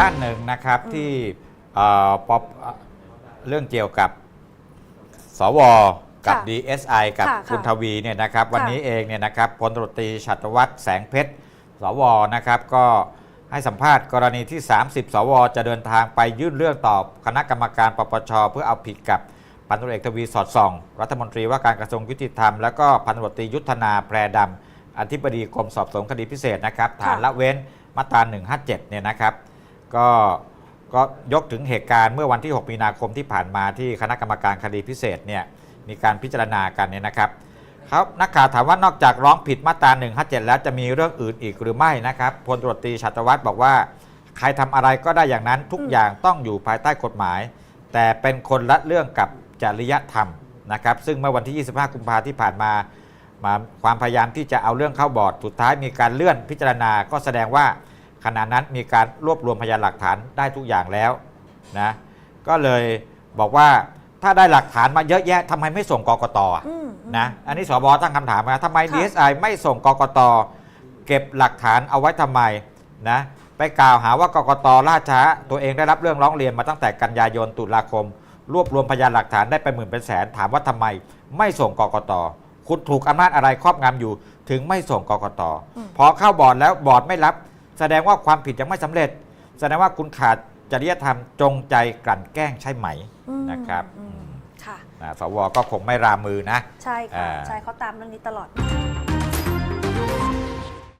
ด้านหนึ่งนะครับที่เอ่อปปเรื่องเกี่ยวกับสวกับ ค่ะ DSI กับค่ะคุณค่ะทวีเนี่ยนะครับ วันค่ะนี้เองเนี่ยนะครับพลตำรวจตรีชัตวัฒน์แสงเพชรสวนะครับ ก็ให้สัมภาษณ์กรณีที่ 30 สว จะเดินทางไปยื่นเรื่องต่อคณะกรรมการปปชเพื่อเอาผิดกับพันตำรวจเอกทวีสอดส่อง รัฐมนตรีว่าการกระทรวงยุติธรรม แล้วก็พันตำรวจตรียุทธนาแพรดำอธิบดีกรมสอบสวนคดีพิเศษนะครับ ฐานค่ะ ละเว้นมาตรา157เนี่ยนะครับ ก็ก็ยกถึงเหตุการณ์เมื่อวันที่ 6 มีนาคมที่ผ่านมาที่คณะกรรมการคดีพิเศษเนี่ยมีการพิจารณากันเนี่ยนะครับครับนักข่าวถามว่านอกจากร้องผิดมาตรา157แล้วจะมีเรื่องอื่นอีกหรือไม่นะครับพลตรวจตรีชัตวัฒน์บอกว่า ใครทำอะไรก็ได้อย่างนั้นทุกอืมอย่างต้องอยู่ภายใต้กฎหมาย แต่เป็นคนละเรื่องกับจริยธรรมนะครับ ซึ่งเมื่อวันที่ 25 กุมภาที่ผ่านมามา ความพยายามที่จะเอาเรื่องเข้าบอร์ดสุดท้ายมีการเลื่อนพิจารณาก็แสดงว่า ขณะนั้นมีการรวบรวมพยานหลักฐานได้ทุกอย่างแล้วนะก็เลยบอกว่าถ้าได้หลักฐานมาเยอะแยะทำไมไม่ส่งกกตอะอืมนะอันนี้สบตั้งคำถามนะทำไมค่ะ DSI ไม่ส่งกกตเก็บหลักฐานเอาไว้ทำไมนะไปกล่าวหาว่ากกตล่าช้า ตัวเองได้รับเรื่องร้องเรียนมาตั้งแต่กันยายนตุลาคม รวบรวมพยานหลักฐานได้ไปหมื่นเป็นแสนถามว่าทำไม ไม่ส่งกกตคุณถูกอำนาจอะไรครอบงำอยู่ ถึงไม่ส่งกกตอืมพอเข้าบอร์ดแล้วบอร์ดไม่รับ แสดงว่าความผิดยังไม่สำเร็จ แสดงว่าคุณขาดจริยธรรมจงใจกลั่นแกล้งใช่ไหมอืมนะครับอืมอืมค่ะนะสวก็คงไม่รามือนะ ใช่ค่ะอ่าใช่เขาตามเรื่องนี้ตลอด